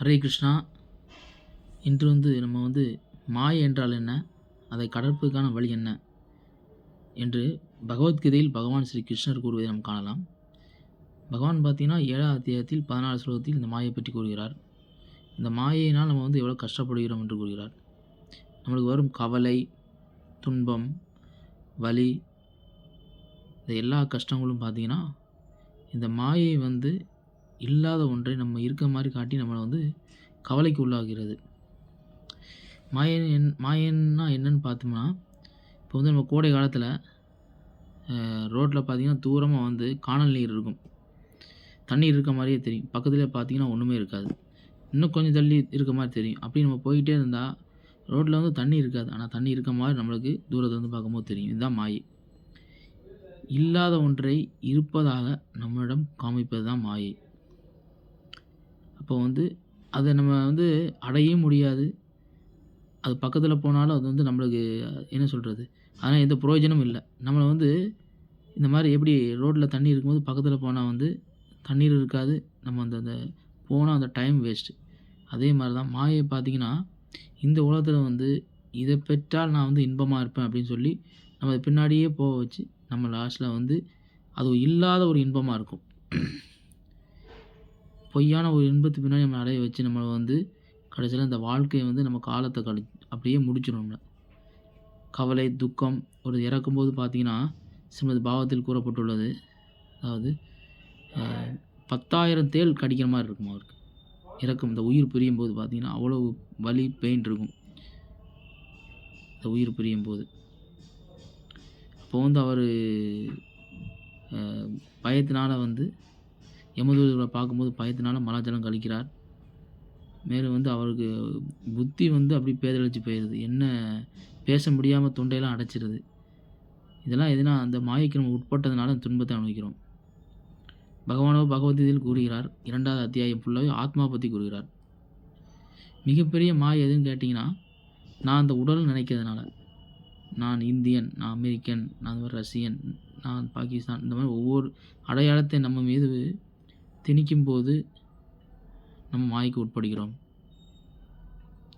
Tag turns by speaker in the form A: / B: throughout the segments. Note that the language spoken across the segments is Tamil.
A: ஹரே கிருஷ்ணா. இன்று வந்து நம்ம வந்து மாயை என்றால் என்ன? அதை கடற்பதற்கான வழி என்ன? என்று பகவத்கீதையில் பகவான் ஸ்ரீ கிருஷ்ணர் கூறுவதை நாம் காணலாம். பகவான் பார்த்தீங்கன்னா ஏழாம் அத்தியாயத்தில் பதினாலு ஸ்லோகத்தில் இந்த மாயை பற்றி கூறுகிறார். இந்த மாயையினால் நம்ம வந்து எவ்வளோ கஷ்டப்படுகிறோம் என்று கூறுகிறார். நம்மளுக்கு வரும் கவலை துன்பம் வலி இந்த எல்லா கஷ்டங்களும் பார்த்தீங்கன்னா இந்த மாயை வந்து இல்லாத ஒன்றை நம்ம இருக்க மாதிரி காட்டி நம்மளை வந்து கவலைக்கு உள்ளாகிறது மாயன் என் மாயன்னா என்னன்னு பார்த்தோம்னா இப்போ வந்து நம்ம கோடை காலத்தில் ரோட்டில் பார்த்தீங்கன்னா தூரமாக வந்து காணல் நீர் இருக்கும். தண்ணீர் இருக்க மாதிரியே தெரியும். பக்கத்தில் பார்த்தீங்கன்னா ஒன்றுமே இருக்காது. இன்னும் கொஞ்சம் தள்ளி இருக்க மாதிரி தெரியும். அப்படி நம்ம போயிட்டே இருந்தால் ரோட்டில் வந்து தண்ணி இருக்காது. ஆனால் தண்ணி இருக்க மாதிரி நம்மளுக்கு தூரத்தில் வந்து பார்க்கும்போது தெரியும். இதுதான் மாயை. இல்லாத ஒன்றை இருப்பதாக நம்மளிடம் காமிப்பது தான் மாயை. அப்போ வந்து அதை நம்ம வந்து அடையவும் முடியாது. அது பக்கத்தில் போனாலும் அது வந்து நம்மளுக்கு என்ன சொல்கிறது அதனால் எந்த பிரயோஜனமும் இல்லை. நம்மளை வந்து இந்த மாதிரி எப்படி ரோட்டில் தண்ணி இருக்கும்போது பக்கத்தில் போனால் வந்து தண்ணீர் இருக்காது. நம்ம அந்த அந்த போனால் அந்த டைம் வேஸ்ட்டு அதே மாதிரி தான் மாயை பார்த்திங்கன்னா இந்த உலகத்தில் வந்து இதை பெற்றால் நான் வந்து இன்பமாக இருப்பேன் அப்படின்னு சொல்லி நம்ம அதை பின்னாடியே போக வச்சு நம்ம லாஸ்ட்டில் வந்து அது இல்லாத ஒரு இன்பமாக இருக்கும். பொய்யான ஒரு இன்பத்துக்கு பின்னாடி நம்ம அடைய வச்சு நம்மளை வந்து கடைசியில் இந்த வாழ்க்கையை வந்து நம்ம காலத்தை கழி அப்படியே முடிச்சிடும் நம்மளை. கவலை துக்கம் ஒரு இறக்கும்போது பார்த்தீங்கன்னா ஸ்ரீமத் பாவத்தில் கூறப்பட்டுள்ளது. அதாவது பத்தாயிரம் தேள் கடிக்கிற மாதிரி இருக்கும் அவருக்கு. இறக்கும் இந்த உயிர் பிரியும் போது பார்த்தீங்கன்னா அவ்வளோ வலி பெயின் இருக்கும். இந்த உயிர் பிரியும் போது அப்போ வந்து அவர் பயத்தினால் வந்து யமதூதர்களை பார்க்கும்போது பயத்தினால மலாஜலம் கழிக்கிறார். மேலும் வந்து அவருக்கு புத்தி வந்து அப்படி பேதழிச்சு போயிடுது என்ன பேச முடியாமல் தொண்டையெல்லாம் அடைச்சிருது. இதெல்லாம் எதுனா அந்த மாயைக்கு நம்ம உட்பட்டதுனால துன்பத்தை அனுபவிக்கிறோம். பகவானோ பகவத்கீதையில் கூறுகிறார் இரண்டாவது அத்தியாயம் ஃபுல்லாகவே ஆத்மா பற்றி கூறுகிறார். மிகப்பெரிய மாய எதுன்னு கேட்டிங்கன்னா நான் அந்த உடல் நினைக்கிறதுனால. நான் இந்தியன் நான் அமெரிக்கன் நான் அந்த மாதிரி ரஷ்யன் நான் பாகிஸ்தான் இந்த மாதிரி ஒவ்வொரு அடையாளத்தை நம்ம மீது திணிக்கும் போது நம்ம மாய்க்கு உட்படுகிறோம்.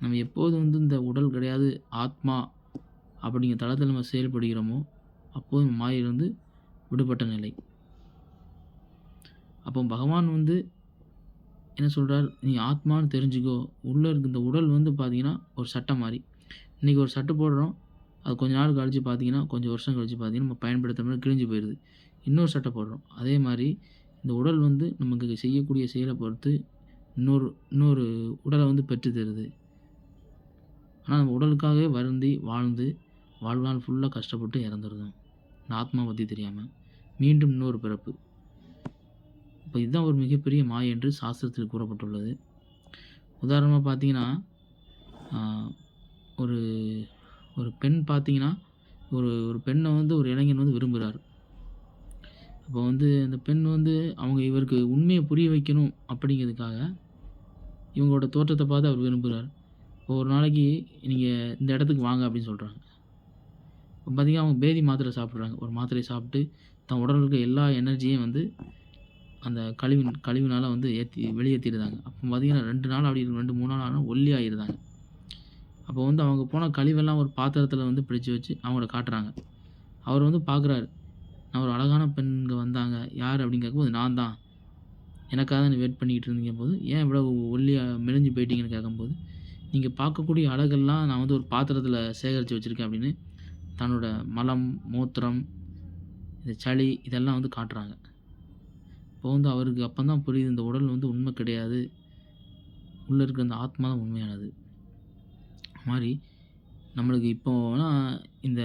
A: நம்ம எப்போது வந்து இந்த உடல் கிடையாது ஆத்மா அப்படிங்கிற தளத்தில் நம்ம செயல்படுகிறோமோ அப்போது மாயிலிருந்து விடுபட்ட நிலை. அப்போ பகவான் வந்து என்ன சொல்கிறார் நீ ஆத்மான்னு தெரிஞ்சுக்கோ. உள்ளே இருக்க இந்த உடல் வந்து பார்த்திங்கன்னா ஒரு சட்டை மாதிரி இன்றைக்கி ஒரு சட்டை போடுறோம். அது கொஞ்ச நாள் கழித்து பார்த்தீங்கன்னா கொஞ்சம் வருஷம் கழித்து பார்த்தீங்கன்னா நம்ம பயன்படுத்துகிற கிழிஞ்சு போயிடுது இன்னொரு சட்டை போடுறோம். அதே மாதிரி இந்த உடல் வந்து நமக்கு செய்யக்கூடிய செயலை பொறுத்து இன்னொரு இன்னொரு உடலை வந்து பெற்று தருது. ஆனால் நம்ம உடலுக்காகவே வருந்தி வாழ்ந்து வாழ்நாள் ஃபுல்லாக கஷ்டப்பட்டு இறந்துருந்தோம் இந்த ஆத்மா பற்றி தெரியாமல் மீண்டும் இன்னொரு பிறப்பு. இப்போ இதுதான் ஒரு மிகப்பெரிய மாய என்று சாஸ்திரத்தில் கூறப்பட்டுள்ளது. உதாரணமாக பார்த்தீங்கன்னா ஒரு ஒரு பெண் பார்த்தீங்கன்னா ஒரு ஒரு பெண்ணை வந்து ஒரு இளைஞன் வந்து விரும்புகிறார் அப்போ வந்து அந்த பெண் வந்து அவங்க இவருக்கு உண்மையை புரிய வைக்கணும் அப்படிங்கிறதுக்காக இவங்களோட தோற்றத்தை பார்த்து அவர் விரும்புகிறார் இப்போ ஒரு நாளைக்கு நீங்கள் இந்த இடத்துக்கு வாங்க அப்படின்னு சொல்கிறாங்க இப்போ பார்த்திங்கன்னா அவங்க பேதி மாத்திரை சாப்பிட்றாங்க. ஒரு மாத்திரையை சாப்பிட்டு தன் உடலுக்கு எல்லா எனர்ஜியும் வந்து அந்த கழிவின் கழிவுனால் வந்து ஏற்றி வெளியேற்றிடுதாங்க அப்போ பார்த்திங்கன்னா ரெண்டு நாள் அப்படி ரெண்டு மூணு நாள் ஆனால் ஒல்லி ஆகிடுதாங்க அப்போ வந்து அவங்க போன கழிவெல்லாம் ஒரு பாத்திரத்தில் வந்து பிடிச்சி வச்சு அவங்கள காட்டுறாங்க. அவர் வந்து பார்க்குறாரு ஒரு அழகான பெண்கள் வந்தாங்க. யார் அப்படின்னு கேட்கும்போது நான் தான். எனக்காக தான் வெயிட் பண்ணிக்கிட்டு இருந்தீங்க போது ஏன் இவ்வளோ ஒல்லியாக மெலிஞ்சு போயிட்டீங்கன்னு கேட்கும்போது நீங்கள் பார்க்கக்கூடிய அழகெல்லாம் நான் வந்து ஒரு பாத்திரத்தில் சேகரித்து வச்சுருக்கேன் அப்படின்னு தன்னோட மலம் மூத்திரம் இந்த சளி இதெல்லாம் வந்து காட்டுறாங்க. இப்போ வந்து அவருக்கு அப்போ தான் புரியுது இந்த உடல் வந்து உண்மை கிடையாது. உள்ளே இருக்கிற அந்த ஆத்மா தான் உண்மையானது. மாதிரி நம்மளுக்கு இப்போனா இந்த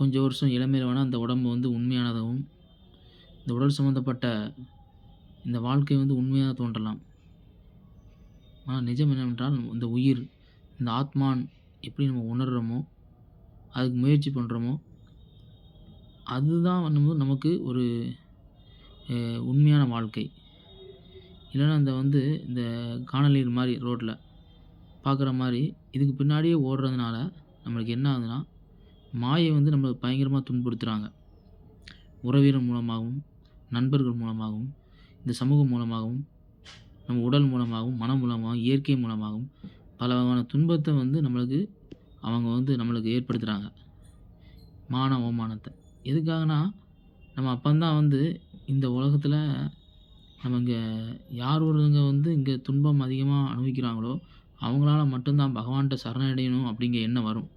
A: கொஞ்சம் வருஷம் இளமையில் வேணால் அந்த உடம்பு வந்து உண்மையானதாகவும் இந்த உடல் சம்மந்தப்பட்ட இந்த வாழ்க்கை வந்து உண்மையாக தோன்றலாம். ஆனால் நிஜம் என்னவென்றால் இந்த உயிர் இந்த ஆத்மான் எப்படி நம்ம உணர்கிறோமோ அதுக்கு முயற்சி பண்ணுறோமோ அதுதான் வந்து நமக்கு ஒரு உண்மையான வாழ்க்கை. இல்லைன்னா இந்த வந்து இந்த காணலீர் மாதிரி ரோட்டில் பார்க்குற மாதிரி இதுக்கு பின்னாடியே ஓடுறதுனால நம்மளுக்கு என்ன ஆகுதுன்னா மாயை வந்து நம்மளை பயங்கரமாக துன்புறுத்துகிறாங்க உறவினர் மூலமாகவும் நண்பர்கள் மூலமாகவும் இந்த சமூகம் மூலமாகவும் நம்ம உடல் மூலமாகவும் மனம் மூலமாகவும் இயற்கை மூலமாகவும் பல வகையான துன்பத்தை வந்து நம்மளுக்கு அவங்க வந்து நம்மளுக்கு ஏற்படுத்துகிறாங்க மான அவமானத்தை. எதுக்காகனா நம்ம அப்பந்தான் வந்து இந்த உலகத்தில் நம்ம இங்கே யார் ஒருத்தங்க வந்து இங்கே துன்பம் அதிகமாக அனுபவிக்கிறாங்களோ அவங்களால மட்டும்தான் பகவான்கிட்ட சரணடையணும் அப்படிங்கிற எண்ணம் வரும்.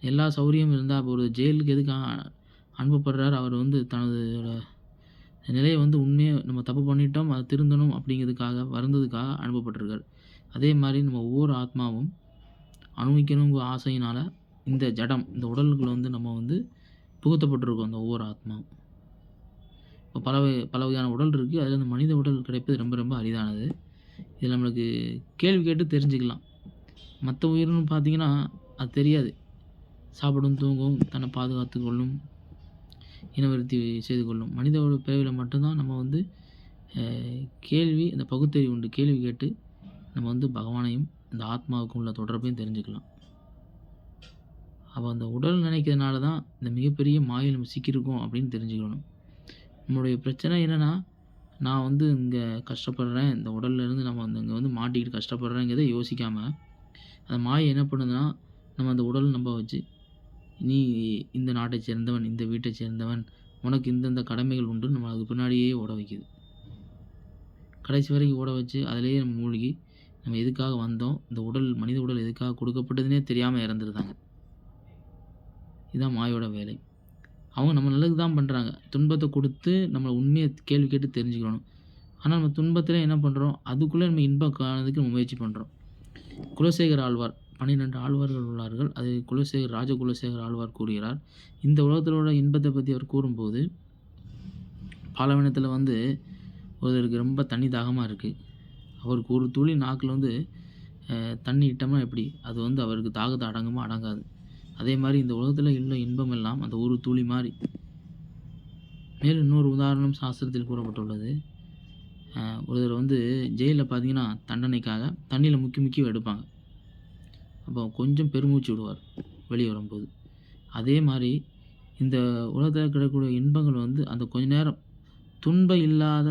A: எல்லா சௌகரியமும் இருந்தால் அப்போ ஒரு ஜெயிலுக்கு எதுக்கு அனுப்பப்படுறார்? அவர் வந்து தனது நிலையை வந்து உண்மையாக நம்ம தப்பு பண்ணிட்டோம் அதை திருந்தணும் அப்படிங்கிறதுக்காக வருந்ததுக்காக அனுப்பப்பட்டிருக்கார். அதே மாதிரி நம்ம ஒவ்வொரு ஆத்மாவும் அனுபவிக்கணுங்கிற ஆசையினால் இந்த ஜடம் இந்த உடலுக்குள்ள வந்து நம்ம வந்து புகுத்தப்பட்டிருக்கோம் அந்த ஒவ்வொரு ஆத்மாவும். இப்போ பல வகை பல வகையான உடல் இருக்குது அதில் இந்த மனித உடல் கிடைப்பது ரொம்ப ரொம்ப அரிதானது. இதில் நம்மளுக்கு கேள்வி கேட்டு தெரிஞ்சுக்கலாம். மற்ற உயிர்னு பார்த்தீங்கன்னா அது தெரியாது. சாப்பிடும் தூங்கும் தன்னை பாதுகாத்து கொள்ளும் இனவருத்தி செய்து கொள்ளும். மனித பிறவியில் மட்டும்தான் நம்ம வந்து கேள்வி அந்த பகுத்தறிவு உண்டு. கேள்வி கேட்டு நம்ம வந்து பகவானையும் இந்த ஆத்மாவுக்கும் உள்ள தொடர்பையும் தெரிஞ்சுக்கலாம். அப்போ அந்த உடல் நினைக்கிறதுனால தான் இந்த மிகப்பெரிய மாயை நம்ம சிக்கியிருக்கோம் அப்படின்னு தெரிஞ்சுக்கணும். நம்மளுடைய பிரச்சனை என்னென்னா நான் வந்து இங்கே கஷ்டப்படுறேன் இந்த உடல்ல இருந்து நம்ம வந்து இங்கே வந்து மாட்டிக்கிட்டு கஷ்டப்படுறேங்கிறத யோசிக்காமல் அந்த மாயை என்ன பண்ணுதுன்னா நம்ம அந்த உடல் நம்ப வச்சு நீ இந்த நாட்டை சேர்ந்தவன் இந்த வீட்டை சேர்ந்தவன் உனக்கு இந்தந்த கடமைகள் உண்டு நம்ம அதுக்கு பின்னாடியே ஓட வைக்குது. கடைசி வரைக்கும் ஓட வச்சு அதிலேயே நம்ம மூழ்கி நம்ம எதுக்காக வந்தோம் இந்த உடல் மனித உடல் எதுக்காக கொடுக்கப்பட்டதுன்னே தெரியாமல் இறந்துருந்தாங்க. இதுதான் மாயோட வேலை. அவங்க நம்ம நல்லது தான் பண்ணுறாங்க துன்பத்தை கொடுத்து நம்மளை உண்மையை கேள்வி கேட்டு தெரிஞ்சுக்கணும். ஆனால் நம்ம துன்பத்தில் என்ன பண்ணுறோம் அதுக்குள்ளே நம்ம இன்பம் காணதுக்கு நம்ம முயற்சி பண்ணுறோம் குலசேகர் ஆழ்வார் பன்னிரெண்டு ஆழ்வார்கள் உள்ளார்கள். அது குலசேகர் ராஜ குலசேகர் ஆழ்வார் கூறுகிறார். இந்த உலகத்திலோட இன்பத்தை பற்றி அவர் கூறும்போது பாலவனத்தில் வந்து ஒருத்தருக்கு ரொம்ப தண்ணி தாகமாக இருக்குது அவருக்கு ஒரு துளி நாக்கில் வந்து தண்ணி இட்டோம்னா எப்படி? அது வந்து அவருக்கு தாகத்தை அடங்குமா அடங்காது. அதே மாதிரி இந்த உலகத்தில் உள்ள இன்பம் எல்லாம் அந்த ஒரு துளி மாதிரி. மேலும் இன்னொரு உதாரணம் சாஸ்திரத்தில் கூறப்பட்டுள்ளது. ஒருத்தர் வந்து ஜெயிலில் பார்த்தீங்கன்னா தண்டனைக்காக தண்ணியில் முக்கி முக்கி எடுப்பாங்க. அப்போ கொஞ்சம் பெருமூச்சு விடுவார் வெளியே வரும்போது. அதே மாதிரி இந்த உலகத்தில் கிடைக்கக்கூடிய இன்பங்கள் வந்து அந்த கொஞ்ச நேரம் துன்பம் இல்லாத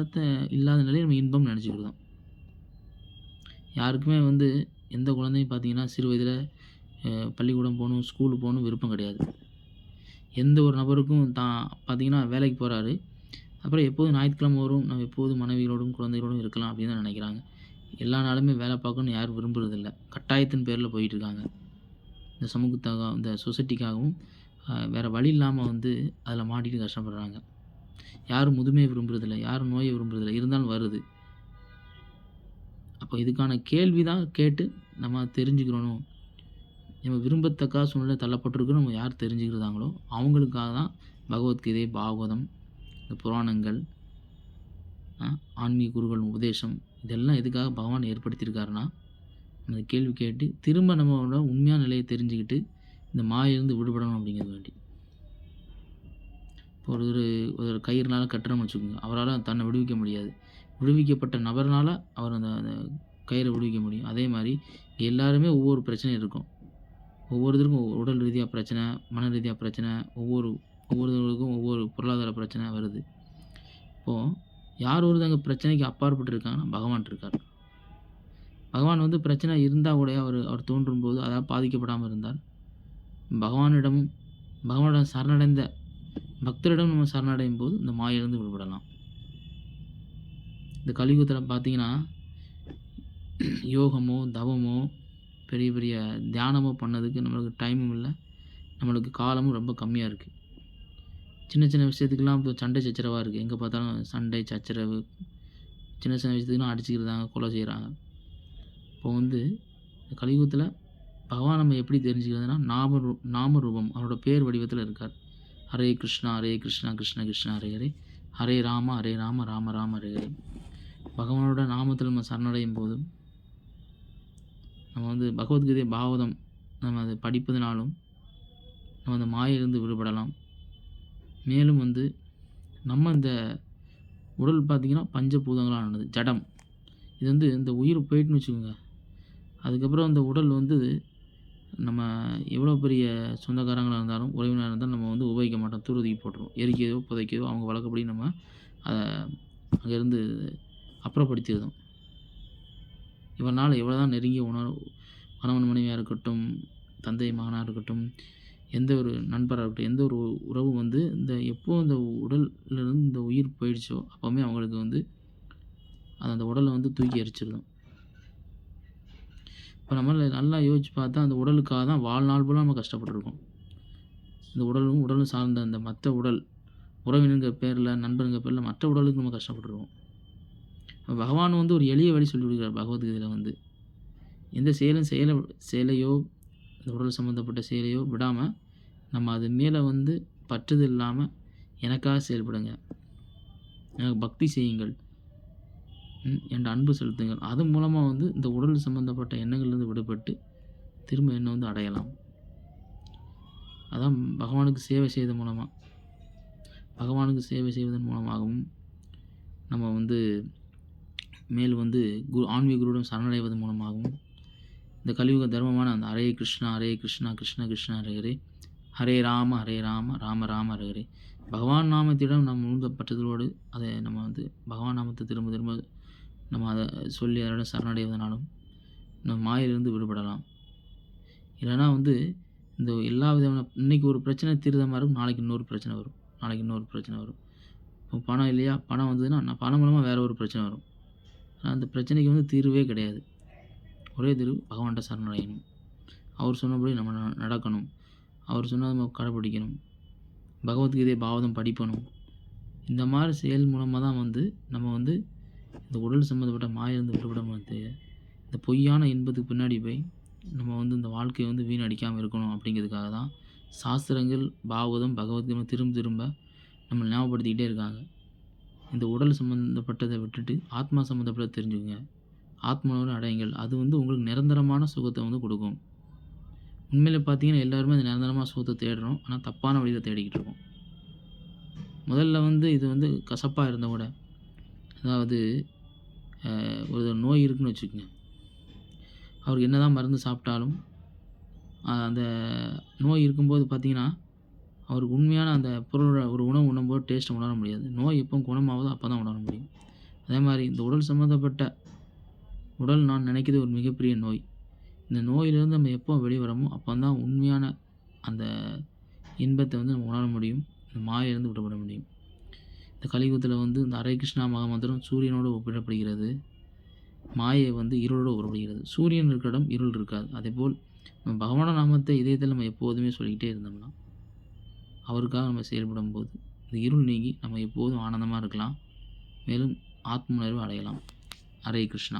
A: இல்லாத நிலையை நம்ம இன்பம் நினச்சிக்கிட்டோம் யாருக்குமே வந்து எந்த குழந்தையும் பார்த்தீங்கன்னா சிறு வயதில் அஹ், பள்ளிக்கூடம் போகணும் ஸ்கூலுக்கு போகணும் விருப்பம் கிடையாது. எந்த ஒரு நபருக்கும் தான் பார்த்தீங்கன்னா வேலைக்கு போகிறாரு அப்புறம் எப்போதும் ஞாயிற்றுக்கிழமை வரும் நம்ம எப்போதும் மனைவிகளோடும் குழந்தைகளோடும் இருக்கலாம் அப்படின்னு தான் நினைக்கிறாங்க. எல்லா நாளுமே வேலை பார்க்கணும்னு யாரும் விரும்புகிறதில்ல கட்டாயத்தின் பேரில் போயிட்டுருக்காங்க. இந்த சமூகத்தாக இந்த சொசைட்டிக்காகவும் வேறு வழி இல்லாமல் வந்து அதில் மாட்டிட்டு கஷ்டப்படுறாங்க. யாரும் முதுமையை விரும்புகிறதில்ல யாரும் நோயை விரும்புகிறதில்ல இருந்தாலும் வருது. அப்போ இதுக்கான கேள்வி தான் கேட்டு நம்ம தெரிஞ்சுக்கிறணும். நம்ம விரும்பத்தக்கா சூழ்நிலை தள்ளப்பட்டிருக்கோம் நம்ம யார் தெரிஞ்சுக்கிறாங்களோ அவங்களுக்காக தான் பகவத்கீதை பாகவதம் இந்த புராணங்கள் ஆன்மீக குருகள் உபதேசம் இதெல்லாம் எதுக்காக பகவான் ஏற்படுத்தியிருக்காருன்னா அந்த கேள்வி கேட்டு திரும்ப நம்மளோட உண்மையான நிலையை தெரிஞ்சுக்கிட்டு இந்த மாயிலிருந்து விடுபடணும் அப்படிங்கிறது வேண்டி. இப்போ ஒரு ஒரு ஒரு கயிறுனால கட்டுறோம்னு வச்சுக்கோங்க. அவரால் தன்னை விடுவிக்க முடியாது. விடுவிக்கப்பட்ட நபர்னால் அவர் அந்த அந்த கயிறை விடுவிக்க முடியும். அதே மாதிரி எல்லாருமே ஒவ்வொரு பிரச்சனையும் இருக்கும். ஒவ்வொருத்தருக்கும் ஒவ்வொரு உடல் ரீதியாக பிரச்சனை மன ரீதியாக பிரச்சனை ஒவ்வொரு ஒவ்வொருத்தருக்கும் ஒவ்வொரு பொருளாதார பிரச்சனை வருது. இப்போது யார் ஒருத்தங்க பிரச்சனைக்கு அப்பாற்பட்டு இருக்காங்கன்னா பகவான் இருக்கார். பகவான் வந்து பிரச்சனை இருந்தால் கூட அவர் அவர் தோன்றும் போது அதாவது பாதிக்கப்படாமல் இருந்தார். பகவானிடமும் பகவானிடம் சரணடைந்த பக்தரிடம் நம்ம சரணடையும் போது இந்த மாயிலிருந்து விடுபடலாம். இந்த கலியுகத்தில் பார்த்தீங்கன்னா யோகமோ தவமோ பெரிய பெரிய தியானமோ பண்ணதுக்கு நம்மளுக்கு டைமும் இல்லை. நம்மளுக்கு காலமும் ரொம்ப கம்மியாக இருக்குது சின்ன சின்ன விஷயத்துக்கெல்லாம் இப்போ சண்டை சச்சரவாக இருக்குது எங்கே பார்த்தாலும் சண்டை சச்சரவு சின்ன சின்ன விஷயத்துக்குலாம் அடிச்சுக்கிறாங்க கொலை செய்கிறாங்க இப்போ வந்து கலியுகத்தில் பகவான் நம்ம எப்படி தெரிஞ்சுக்கிறதுனா நாம ரூ நாம ரூபம் அவரோட பேர் வடிவத்தில் இருக்கார். ஹரே கிருஷ்ணா ஹரே கிருஷ்ணா கிருஷ்ண கிருஷ்ணா ஹரே ஹரே. ஹரே ராம ஹரே ராம ராம ராம ஹரே ஹரே. பகவானோட நாமத்தில் நம்ம சரணடையும் போதும். நம்ம வந்து பகவத்கீதை பாவதம் நம்ம அதை படிப்பதனாலும் நம்ம அந்த மாயிலிருந்து விடுபடலாம். மேலும் வந்து நம்ம இந்த உடல் பார்த்திங்கன்னா பஞ்சபூதங்களானது ஜடம். இது வந்து இந்த உயிர் போயிட்டுன்னு வச்சுக்கோங்க. அதுக்கப்புறம் அந்த உடல் வந்து நம்ம எவ்வளோ பெரிய சொந்தக்காரங்களாக இருந்தாலும் உறவினராக இருந்தாலும் நம்ம வந்து உபயோகிக்க மாட்டோம். தூரத்துக்கு போட்டுருவோம். எரிக்கையோ புதைக்கையோ அவங்க வழக்கப்படி நம்ம அதை அங்கேருந்து அப்புறப்படுத்திடுதோம் இவனால் எவ்வளோ தான் நெருங்கிய உணர்வு கணவன் மனைவியாக இருக்கட்டும் தந்தை மகனாக இருக்கட்டும் எந்த ஒரு நண்பராக இருக்கட்டும் எந்த ஒரு உறவு வந்து இந்த எப்போது இந்த உடல்லேருந்து இந்த உயிர் போயிடுச்சோ அப்போவுமே அவங்களுக்கு வந்து அது அந்த உடலை வந்து தூக்கி எரிச்சிடும் இப்போ நம்ம நல்லா யோசிச்சு பார்த்தா அந்த உடலுக்காக தான் வாழ்நாள் போல நம்ம கஷ்டப்பட்டுருக்கோம். இந்த உடலும் உடலும் சார்ந்த அந்த மற்ற உடல் உறவினங்கிற பேரில் நண்பருங்கிற பேரில் மற்ற உடலுக்கு நம்ம கஷ்டப்பட்டுருவோம் பகவான் வந்து ஒரு எளிய வழி சொல்லி கொடுக்குறார் பகவத்கீதையில் வந்து. எந்த செயலும் செயலை செயலையோ இந்த உடல் சம்மந்தப்பட்ட செயலையோ விடாமல் நம்ம அது மேலே வந்து பற்றுது இல்லாமல் எனக்காக செயல்படுங்க. எனக்கு பக்தி செய்யுங்கள். என் என்ற அன்பு செலுத்துங்கள். அது மூலமாக வந்து இந்த உடல் சம்மந்தப்பட்ட எண்ணங்கள்லேருந்து விடுபட்டு திரும்ப எண்ணம் வந்து அடையலாம். அதான் பகவானுக்கு சேவை செய்வதன் மூலமாக பகவானுக்கு சேவை செய்வதன் மூலமாகவும் நம்ம வந்து மேல் வந்து குரு ஆன்மீக குருவிடம் சரணடைவதன் மூலமாகவும் இந்த கலியுக தர்மமான அந்த ஹரே கிருஷ்ணா ஹரே கிருஷ்ணா கிருஷ்ண கிருஷ்ணா ஹரே ஹரே. ராம ஹரே ராம ராம ராம ஹரே ஹரே. பகவான் நாமத்திடம் நம்ம உழுந்த பற்றுதலோடு அதை நம்ம வந்து பகவான் நாமத்தை திரும்ப திரும்ப நம்ம அதை சொல்லி அதோட சரணடைவதனாலும் நம்ம மாயிலிருந்து விடுபடலாம். இல்லைன்னா வந்து இந்த எல்லா விதமான இன்னைக்கு ஒரு பிரச்சனை தீர்ந்த மாதிரி இருக்கும் நாளைக்கு இன்னொரு பிரச்சனை வரும். நாளைக்கு இன்னொரு பிரச்சனை வரும். இப்போ பணம் இல்லையா? பணம் வந்ததுன்னா நான் பணம் மூலமாக வேறு ஒரு பிரச்சனை வரும். ஆனால் அந்த பிரச்சனைக்கு வந்து தீர்வே கிடையாது. ஒரே திரு பகவான்கிட்ட சரணடையணும். அவர் சொன்னபடி நம்ம நடக்கணும். அவர் சொன்னதை நம்ம கடைப்பிடிக்கணும். பகவத்கீதை பாவதம் படிக்கணும் இந்த மாதிரி செயல் மூலமாக தான் வந்து நம்ம வந்து இந்த உடல் சம்மந்தப்பட்ட மாயிலிருந்து விடுபட முடியாது இந்த பொய்யான இன்பத்துக்கு பின்னாடி போய் நம்ம வந்து இந்த வாழ்க்கையை வந்து வீணடிக்காமல் இருக்கணும் அப்படிங்கிறதுக்காக தான் சாஸ்திரங்கள் பாகவதம் பகவத்கீதை திரும்ப திரும்ப நம்ம ஞாபகப்படுத்திக்கிட்டே இருக்காங்க. இந்த உடல் சம்மந்தப்பட்டதை விட்டுட்டு ஆத்மா சம்மந்தப்பட்டதை தெரிஞ்சுக்கோங்க. ஆத்மாவோட அடையுங்கள். அது வந்து உங்களுக்கு நிரந்தரமான சுகத்தை வந்து கொடுக்கும். உண்மையில் பார்த்தீங்கன்னா எல்லாருமே அந்த நிரந்தரமான சுகத்தை தேடுறோம். ஆனால் தப்பான வழியில் தேடிக்கிட்டு இருக்கோம். முதல்ல வந்து இது வந்து கசப்பாக இருந்த கூட அதாவது ஒரு நோய் இருக்குன்னு வச்சுக்கோங்க. அவருக்கு என்ன தான் மருந்து சாப்பிட்டாலும் அந்த நோய் இருக்கும்போது பார்த்தீங்கன்னா அவருக்கு உண்மையான அந்த பொருளோட ஒரு உணவு உண்ணும்போது டேஸ்ட்டை உணர முடியாது. நோய் எப்போ குணமாகுதோ அப்போ தான் உணர முடியும். அதே மாதிரி இந்த உடல் சம்மந்தப்பட்ட உடல் நான் நினைக்கிறது ஒரு மிகப்பெரிய நோய். இந்த நோயிலிருந்து நம்ம எப்போ வெளிவரமோ அப்போ தான் உண்மையான அந்த இன்பத்தை வந்து நம்ம உணர முடியும். இந்த மாயிலிருந்து விடுபட முடியும். இந்த கலியுகத்தில் வந்து இந்த ஹரே கிருஷ்ணா மகாமந்திரம் சூரியனோடு ஒப்பிடப்படுகிறது. மாயை வந்து இருளோடு ஒப்பிடப்படுகிறது. சூரியன் இருக்கிற இடம் இருள் இருக்காது. அதேபோல் நம்ம பகவான நாமத்தை இதயத்தில் நம்ம எப்போதுமே சொல்லிக்கிட்டே இருந்தோம்னா அவருக்காக நம்ம செயல்படும் போது இந்த இருள் நீங்கி நம்ம எப்போதும் ஆனந்தமாக இருக்கலாம். மேலும் ஆத்ம உணர்வு அடையலாம். ஹரே கிருஷ்ணா.